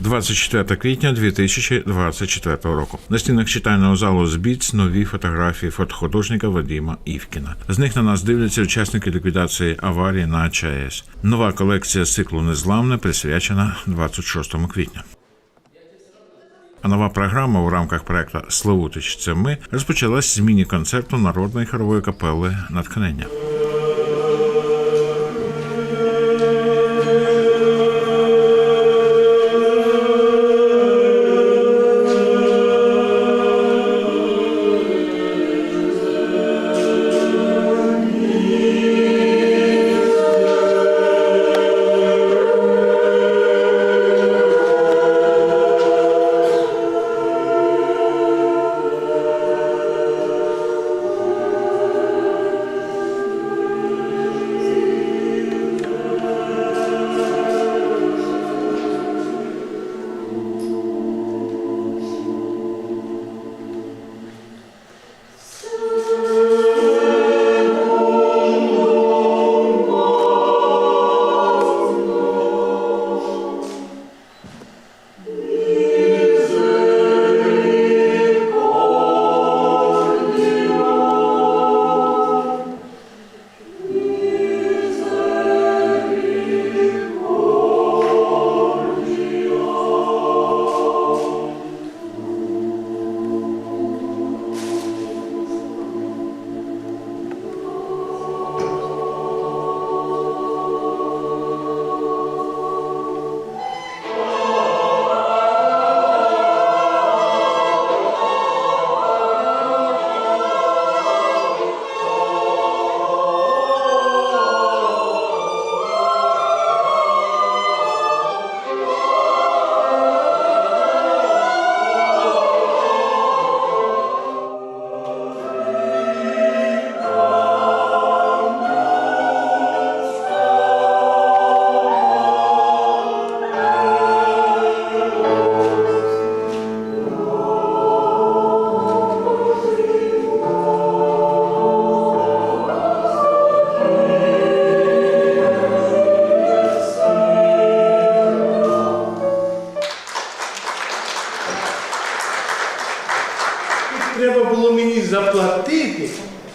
24 квітня 2024 року. На стінах читального залу збіць нові фотографії фотохудожника Вадима Івкіна. З них на нас дивляться учасники ліквідації аварії на ЧАЕС. Нова колекція циклу Незламне присвячена 26 квітня. А нова програма у рамках проекту Славутич це ми розпочалась з міні-концерту народної хорової капели Натхнення.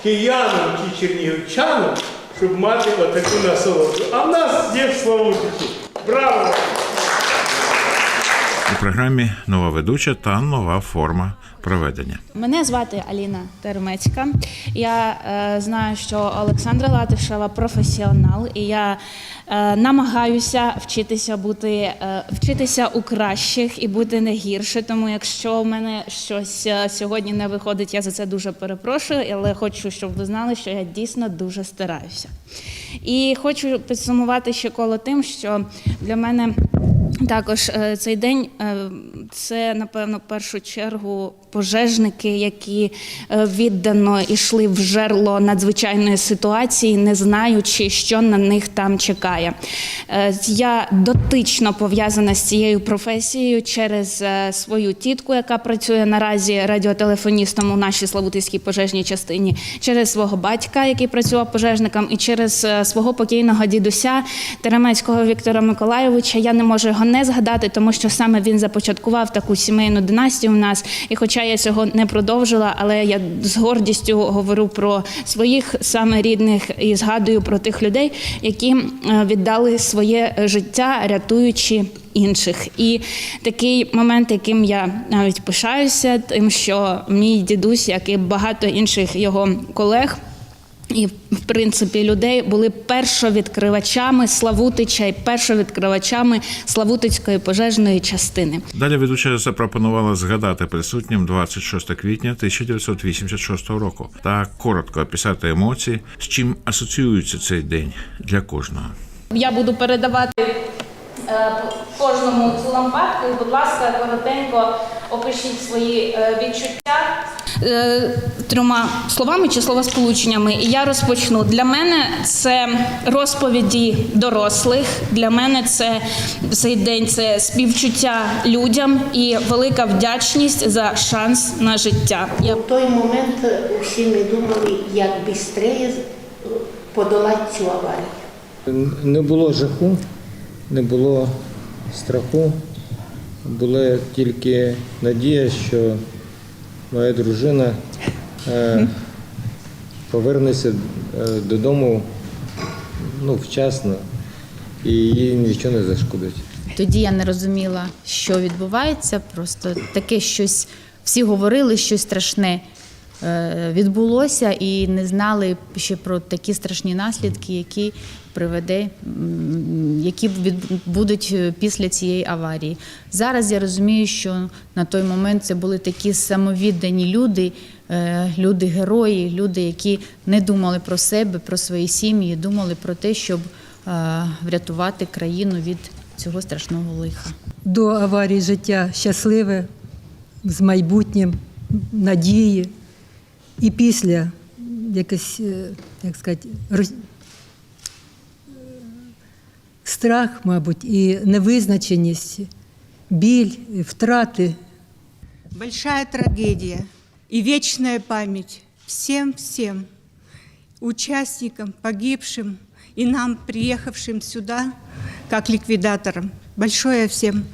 Киянам чи чернігівчанам, щоб мати отаку насолоду. А в нас є в Славутичі. Браво! У програмі нова ведуча та нова форма проведення. Мене звати Аліна Термецька. Я е, знаю, що Олександра Латишева професіонал, і я е, намагаюся вчитися бути е, вчитися у кращих і бути не гірше. Тому якщо в мене щось е, сьогодні не виходить, я за це дуже перепрошую, але хочу, щоб ви знали, що я дійсно дуже стараюся. І хочу підсумувати ще коло тим, що для мене. Також е, цей день е, це напевно в першу чергу пожежники, які е, віддано йшли в жерло надзвичайної ситуації, не знаючи, що на них там чекає. Е, Я дотично пов'язана з цією професією через е, свою тітку, яка працює наразі радіотелефоністом у нашій Славутицькій пожежній частині, через свого батька, який працював пожежником, і через свого покійного дідуся Теремецького Віктора Миколайовича. Я не можу його не згадати, тому що саме він започаткував таку сімейну династію у нас. І хоча я цього не продовжила, але я з гордістю говорю про своїх саме рідних і згадую про тих людей, які е, віддали своє життя, рятуючи. Інших і такий момент, яким я навіть пишаюся, тим, що мій дідусь, як і багато інших його колег, і, в принципі, людей були першовідкривачами Славутича і першовідкривачами Славутицької пожежної частини. Далі ведуча запропонувала згадати присутнім 26 квітня 1986 року та коротко описати емоції, з чим асоціюється цей день для кожного. Я буду передавати е, кожному цю лампадку. Будь ласка, коротенько опишіть свої е, відчуття. Е, Трьома словами чи словосполученнями. І я розпочну. Для мене це розповіді дорослих. Для мене це цей день це співчуття людям і велика вдячність за шанс на життя. Я В той момент всі ми думали, як швидше подолати цю аварію. Не було жаху, не було страху, Була тільки надія, що моя дружина е, повернеться е, додому ну, вчасно і їй нічого не зашкодить. Тоді я не розуміла, що відбувається. Просто таке щось всі говорили, щось страшне відбулося, і не знали ще про такі страшні наслідки, які приведе, які будуть е, після цієї аварії. Зараз я розумію, що на той момент це були такі самовіддані люди, е, люди герої, люди, які не думали про себе, про свої сім'ї, думали про те, щоб е, врятувати країну від цього страшного лиха. до аварії життя щасливе, з майбутнім, надії. І після якось, е, як сказати, роз- е, страх, мабуть, і невизначеність, біль, і втрати. Большая трагедия и вечная память всем-всем участникам, погибшим и нам, приехавшим сюда, как ликвидаторам. Большое всем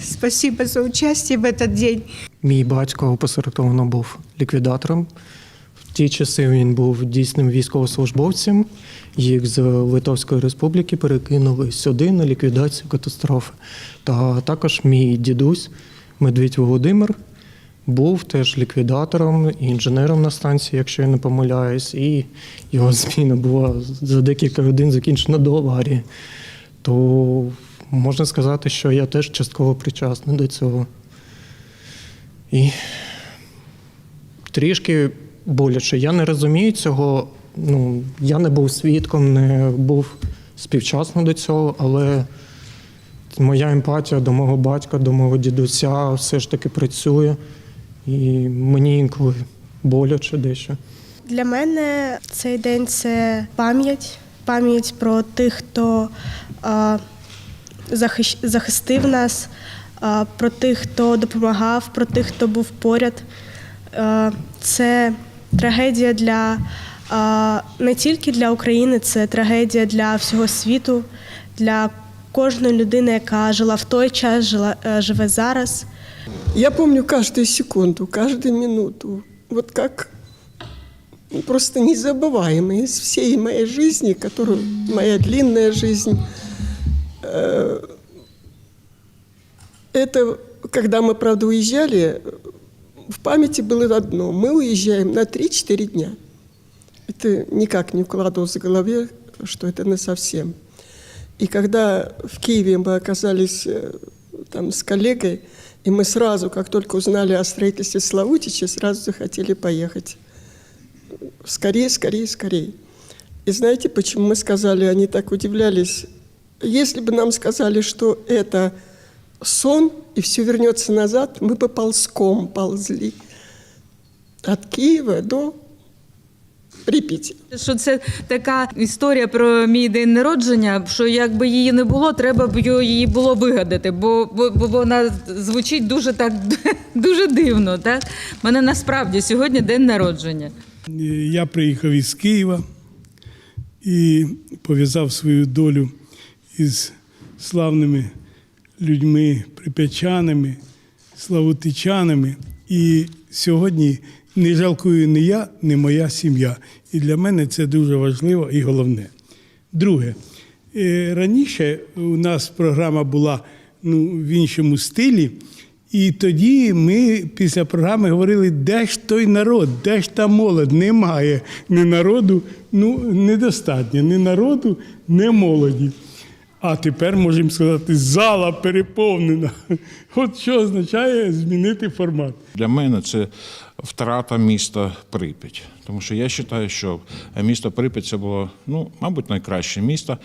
спасибо за участие в этот день. Мій батько опосередковано був ліквідатором. В ті часи він був дійсним військовослужбовцем. Їх з Литовської республіки перекинули сюди на ліквідацію катастрофи. Та також мій дідусь Медвідь Володимир був теж ліквідатором і інженером на станції, якщо я не помиляюсь, і його зміна була за декілька годин закінчена до аварії. То можна сказати, що я теж частково причасний до цього. І трішки боляче. Я не розумію цього. Ну, я не був свідком, не був співчасно до цього, але моя емпатія до мого батька, до мого дідуся все ж таки працює. І мені інколи боляче дещо. Для мене цей день це пам'ять, пам'ять про тих, хто захистив нас, про тих, хто допомагав, про тих, хто був поряд. А, це трагедія для а, не тільки для України, це трагедія для всього світу, для кожної людини, яка жила в той час, жила, е, живе зараз. Я помню каждую секунду, каждую минуту. Вот как ну, просто незабываемые из всей моей жизни, которую моя длинная жизнь. Э, Это, когда мы, правда, уезжали, в памяти было одно. Мы уезжаем на 3-4 дня. Это никак не укладывалось в голове, что это на совсем. И когда в Киеве мы оказались э, там с коллегой, и мы сразу, как только узнали о строительстве Славутича, сразу захотели поехать. Скорее, скорее, скорее. И знаете, почему мы сказали, они так удивлялись. Если бы нам сказали, что это сон, и все вернется назад, мы бы ползком ползли от Киева до Припяти. Що це така історія про мій день народження, що якби її не було, треба б її було вигадати, бо, бо, бо вона звучить дуже так дуже дивно. Так? Мене насправді сьогодні день народження. Я приїхав із Києва і пов'язав свою долю із славними людьми, прип'ячанами, славутичанами. І сьогодні не жалкую ні я, ні моя сім'я. І для мене це дуже важливо і головне. Друге, е, раніше у нас програма була ну, в іншому стилі. І тоді ми після програми говорили, де ж той народ, де ж та молодь? Немає ні народу, ну недостатньо, ні народу, ні молоді. А тепер можемо сказати, зала переповнена. От що означає змінити формат. Для мене це втрата міста Прип'ять. Тому що я вважаю, що місто Прип'ять це було, ну, мабуть, найкраще місто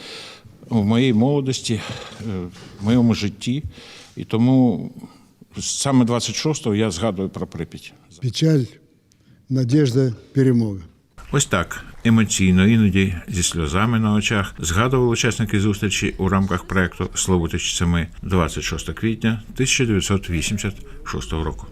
в моїй молодості, е, в моєму житті. І тому саме 26-го я згадую про Прип'ять. Печаль, надежда, перемога. Ось так емоційно, іноді зі сльозами на очах згадували учасники зустрічі у рамках проекту Словутичцями це ми 26 квітня 1986 року.